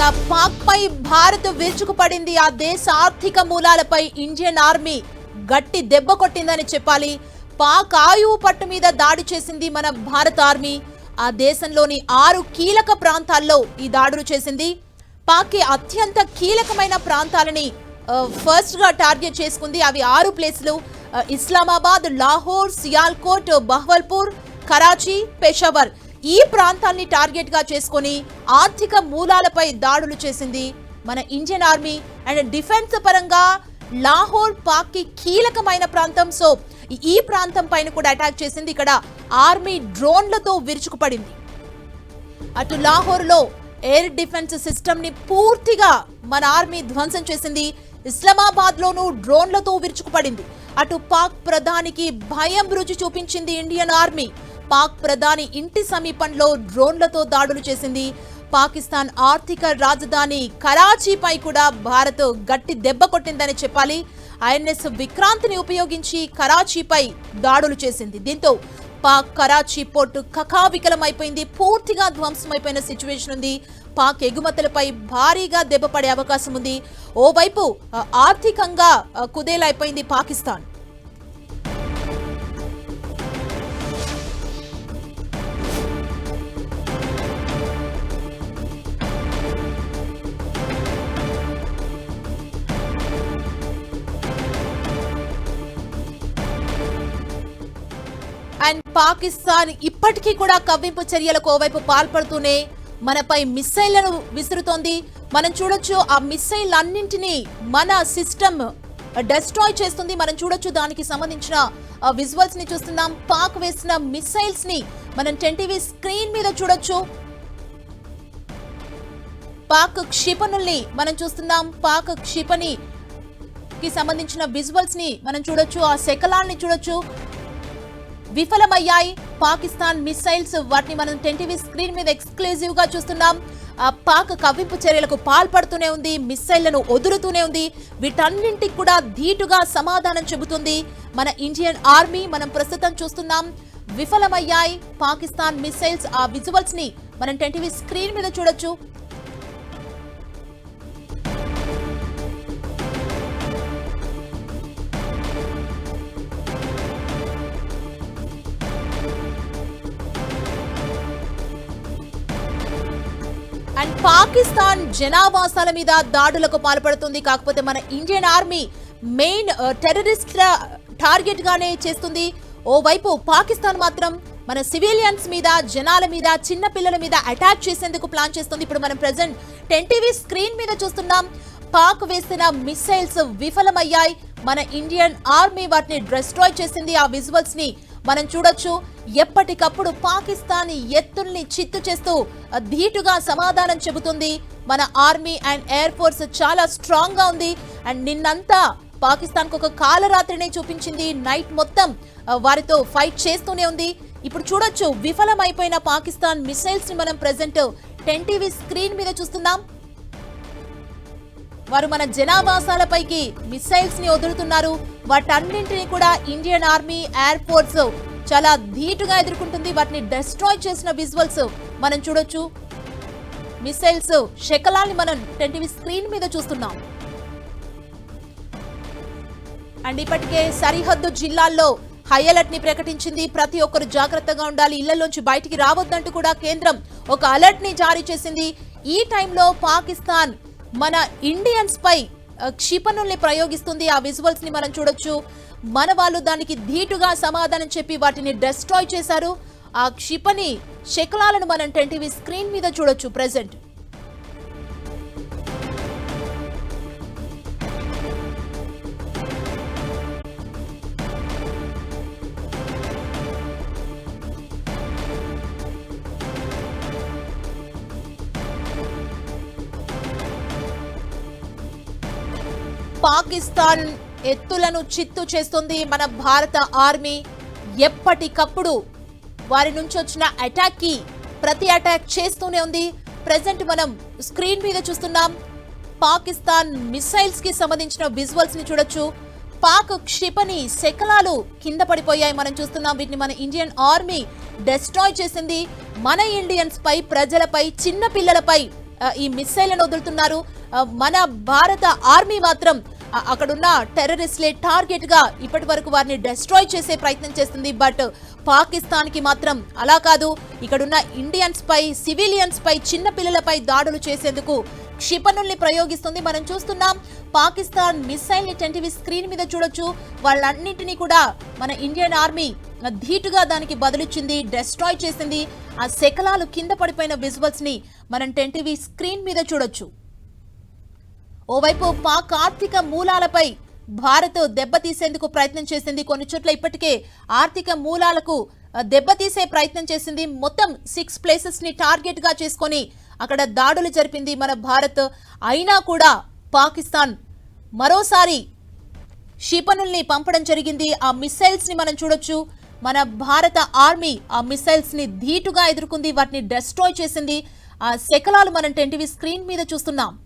ఇక పాక్ పై భారత్ విరుచుకుపడింది ఆ దేశ ఆర్థిక మూలాలపై ఇండియన్ ఆర్మీ గట్టి దెబ్బ కొట్టిందని చెప్పాలి. పాక్ ఆయువు పట్టు మీద దాడి చేసింది మన భారత ఆర్మీ. ఆ దేశంలోని ఆరు కీలక ప్రాంతాల్లో ఈ దాడులు చేసింది. పాక్కి అత్యంత కీలకమైన ప్రాంతాలని ఫస్ట్గా ఫస్ట్గా టార్గెట్ చేసుకుంది అవి ఆరు ప్లేసులు ఇస్లామాబాద్ లాహోర్ సియాల్కోట్ బహ్వల్పూర్ కరాచీ పెషావర్. ఈ ప్రాంతాన్ని టార్గెట్గా చేసుకొని ఆర్థిక మూలాలపై దాడులు చేసింది మన ఇండియన్ ఆర్మీ అండ్ డిఫెన్స్ పరంగా లాహోర్ పాక్కి కీలకమైన ప్రాంతం. సో ఈ- ప్రాంతం పైన కూడా అటాక్ చేసింది ఇక్కడ ఆర్మీ డ్రోన్లతో విరుచుకుపడింది. అటు లాహోర్లో ఎయిర్ డిఫెన్స్ సిస్టమ్ని పూర్తిగా మన ఆర్మీ ధ్వంసం చేసింది. ఇస్లామాబాద్ లోనూ డ్రోన్లతో విరుచుకుపడింది. అటు పాక్ ప్రధానికి భయం రుచి చూపించింది ఇండియన్ ఆర్మీ. పాక్ ప్రధాని ఇంటి సమీపంలో డ్రోన్లతో దాడులు చేసింది. పాకిస్తాన్ ఆర్థిక రాజధాని కరాచీపై కూడా భారత్ గట్టి దెబ్బ కొట్టిందని చెప్పాలి. ఐఎన్ఎస్ విక్రాంత్ని ఉపయోగించి కరాచీపై దాడులు చేసింది. దీంతో పాక్ కరాచీ పోర్టు కకావికలమైపోయింది పూర్తిగా ధ్వంసమైపోయిన సిచ్యువేషన్ ఉంది. పాక్ ఎగుమతులపై భారీగా దెబ్బపడే అవకాశం ఉంది. ఓవైపు ఆర్థికంగా కుదేలైపోయింది పాకిస్తాన్. అండ్ పాకిస్తాన్ ఇప్పటికీ కూడా కవ్వింపు చర్యలకు ఓవైపు పాల్పడుతూనే మనపై మిస్సైళ్ళను విసురుతోంది. మనం చూడొచ్చు ఆ మిస్సైల్ అన్నింటినీ మన సిస్టమ్ డెస్ట్రాయ్ చేస్తుంది. మనం చూడొచ్చు దానికి సంబంధించిన విజువల్స్ని చూస్తున్నాం. పాక్ వేసిన మిస్సైల్స్ని మనం టెన్ టీవీ స్క్రీన్ మీద చూడొచ్చు. పాక్ క్షిపణుల్ని మనం చూస్తున్నాం. పాక్ క్షిపణి కి సంబంధించిన విజువల్స్ని మనం చూడొచ్చు. ఆ శకలాల్ని చూడొచ్చు. విఫలమయ్యాయి. పాకిస్తాన్ మిసైల్స్ వాటిని మనం టెన్టీవీ స్క్రీన్ మీద ఎక్స్క్లూజివ్గా చూస్తున్నాం. ఆ పాక్ కవ్వింపు చర్యలకు పాల్పడుతూనే ఉంది మిస్సైళ్ళను వదులుతూనే ఉంది. వీటన్నింటికి కూడా ధీటుగా సమాధానం చెబుతుంది మన ఇండియన్ ఆర్మీ. మనం ప్రస్తుతం చూస్తున్నాం విఫలమయ్యాయి. పాకిస్తాన్ మిసైల్స్ ఆ విజువల్స్ని మనం టెన్టీవీ స్క్రీన్ మీద చూడొచ్చు. పాకిస్తాన్ జనావాసాల మీద దాడులకు పాల్పడుతుంది. కాకపోతే మన Indian army main terrorist target గానే చేస్తుంది. ఓవైపు పాకిస్తాన్ మాత్రం మన సివిలియన్స్ మీద జనాల మీద చిన్న పిల్లల మీద అటాక్ చేసేందుకు ప్లాన్ చేస్తుంది. ఇప్పుడు మనం ప్రెసెంట్ టెన్ టీవీ స్క్రీన్ మీద చూస్తున్నాం. పాక్ వేసిన మిసైల్స్ విఫలమయ్యాయి. మన ఇండియన్ ఆర్మీ వాటిని డిస్ట్రాయ్ చేసింది. ఆ విజువల్స్ని మనం చూడొచ్చు ఎప్పటికప్పుడు పాకిస్తాన్ ఎత్తుల్ని చిత్తు చేస్తూ ధీటుగా సమాధానం చెబుతుంది. మన ఆర్మీ అండ్ ఎయిర్ ఫోర్స్ చాలా స్ట్రాంగ్గా ఉంది. అండ్ నిన్నంతా పాకిస్తాన్కు ఒక కాలరాత్రినే చూపించింది. నైట్ మొత్తం వారితో ఫైట్ చేస్తూనే ఉంది. ఇప్పుడు చూడొచ్చు విఫలమైపోయిన పాకిస్తాన్ మిసైల్స్ని మనం ప్రెసెంట్ టెన్ టీవీ స్క్రీన్ మీద చూస్తున్నాం. వారు మన జనావాసాలపైకి మిసైల్స్ని వదులుతున్నారు. వాటన్నింటినీ కూడా ఇండియన్ ఆర్మీ ఎయిర్ ఫోర్స్ చాలా ధీటుగా ఎదుర్కొంటుంది. వాటిని డెస్ట్రాయ్ చేసిన విజువల్స్ మనం చూడొచ్చు. మిసైల్స్ శకలాన్ని మనం టెన్ టీవీ స్క్రీన్ మీద చూస్తున్నాం. అండ్ ఇప్పటికే సరిహద్దు జిల్లాల్లో హై అలర్ట్ని ప్రకటించింది. ప్రతి ఒక్కరు జాగ్రత్తగా ఉండాలి. ఇళ్ళలోంచి బయటికి రావద్దంటూ కూడా కేంద్రం ఒక అలర్ట్ని జారీ చేసింది. ఈ టైంలో పాకిస్తాన్ మన ఇండియన్స్ పై క్షిపణుల్ని ప్రయోగిస్తుంది. ఆ విజువల్స్ని మనం చూడొచ్చు. మన వాళ్ళు దానికి ధీటుగా సమాధానం చెప్పి వాటిని డెస్ట్రాయ్ చేశారు. ఆ క్షిపణి శకలాలను మనం టెన్ టీవీ స్క్రీన్ మీద చూడొచ్చు ప్రజెంట్ పాకిస్తాన్ ఎత్తులను చిత్తు చేస్తుంది మన భారత ఆర్మీ. ఎప్పటికప్పుడు వారి నుంచి వచ్చిన అటాక్కి ప్రతి అటాక్ చేస్తూనే ఉంది. ప్రజెంట్ మనం స్క్రీన్ మీద చూస్తున్నాం. పాకిస్తాన్ మిసైల్స్కి సంబంధించిన విజువల్స్ని చూడొచ్చు. పాక్ క్షిపణి శకలాలు కింద పడిపోయాయి మనం చూస్తున్నాం. వీటిని మన ఇండియన్ ఆర్మీ డెస్ట్రాయ్ చేసింది. మన ఇండియన్స్ పై ప్రజలపై చిన్న పిల్లలపై ఈ మిస్సైళ్ళను వదులుతున్నారు. మన భారత ఆర్మీ మాత్రం అక్కడున్న టెర్రరిస్ట్లే టార్గెట్గా ఇప్పటి వరకు వారిని డెస్ట్రాయ్ చేసే ప్రయత్నం చేస్తుంది. బట్ పాకిస్తాన్కి మాత్రం అలా కాదు. ఇక్కడున్న ఇండియన్స్ పై సివిలియన్స్ పై చిన్న పిల్లలపై దాడులు చేసేందుకు క్షిపణుల్ని ప్రయోగిస్తుంది. మనం చూస్తున్నాం పాకిస్తాన్ మిసైల్ని టెంటివి స్క్రీన్ మీద చూడొచ్చు. వాళ్ళన్నింటినీ కూడా మన ఇండియన్ ఆర్మీ ధీటుగా దానికి బదులిచ్చింది డెస్ట్రాయ్ చేసింది. ఆ శకలాలు కింద పడిపోయిన విజువల్స్ని మనం టెంటివి స్క్రీన్ మీద చూడొచ్చు. ఓవైపు పాక్ ఆర్థిక మూలాలపై భారత్ దెబ్బతీసేందుకు ప్రయత్నం చేసింది. కొన్ని చోట్ల ఇప్పటికే ఆర్థిక మూలాలకు దెబ్బతీసే ప్రయత్నం చేసింది. మొత్తం సిక్స్ ప్లేసెస్ని టార్గెట్గా చేసుకొని అక్కడ దాడులు జరిపింది మన భారత్. అయినా కూడా పాకిస్తాన్ మరోసారి క్షిపణుల్ని పంపడం జరిగింది. ఆ మిస్సైల్స్ని మనం చూడొచ్చు. మన భారత ఆర్మీ ఆ మిస్సైల్స్ని ధీటుగా ఎదుర్కొంది. వాటిని డెస్ట్రాయ్ చేసింది. ఆ శకలాలు మనం టెంటివి స్క్రీన్ మీద చూస్తున్నాం.